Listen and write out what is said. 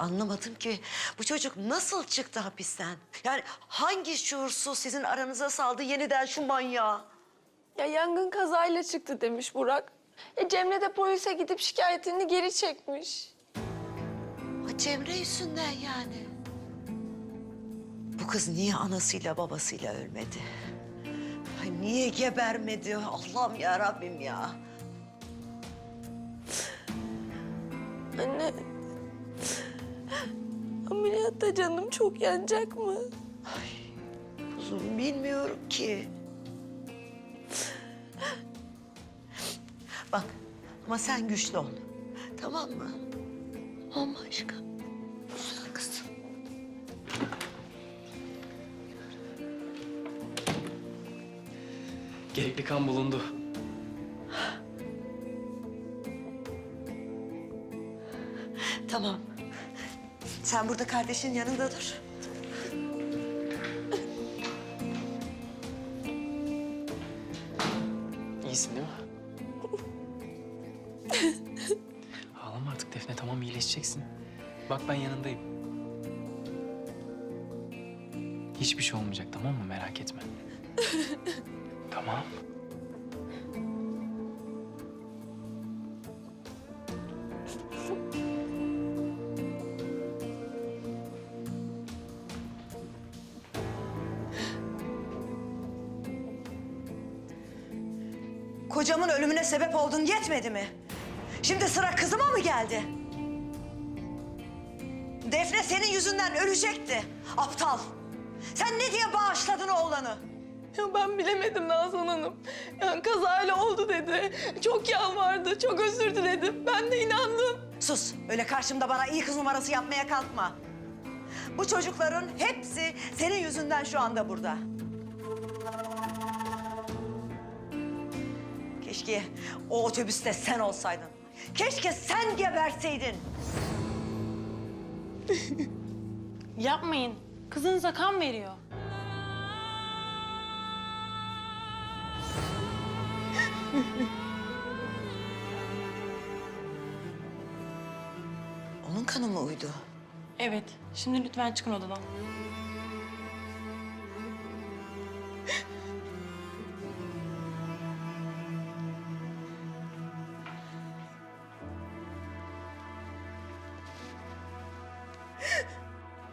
anlamadım ki bu çocuk nasıl çıktı hapisten? Yani hangi şuursuz sizin aranıza saldı yeniden şu manyağı? Ya yangın kazayla çıktı demiş Burak. E Cemre de polise gidip şikayetini geri çekmiş. Ha, Cemre yüzünden yani. Bu kız niye anasıyla babasıyla ölmedi? Ay niye gebermedi? Allah'ım ya Rabbim ya. Ameliyatta canım çok yanacak mı? Kuzum bilmiyorum ki. Bak ama sen güçlü ol. Tamam mı? Aman aşkım. Güzel kızım. Gerekli kan bulundu. Tamam. Sen burada kardeşin yanında dur. İyisin değil mi? Ağlama artık Defne tamam iyileşeceksin. Bak ben yanındayım. Hiçbir şey olmayacak tamam mı merak etme. tamam. Kocamın ölümüne sebep oldun yetmedi mi? Şimdi sıra kızıma mı geldi? Defne senin yüzünden ölecekti. Aptal. Sen ne diye bağışladın oğlanı? Ya ben bilemedim Nazan Hanım. Yani kazayla oldu dedi. Çok yalvardı, çok özür diledim. Ben de inandım. Sus. Öyle karşımda bana iyi kız numarası yapmaya kalkma. Bu çocukların hepsi senin yüzünden şu anda burada. Keşke o otobüste sen olsaydın. Keşke sen geberseydin. Yapmayın. Kızınıza kan veriyor. Onun kanı mı uydu? Evet. Şimdi lütfen çıkın odadan.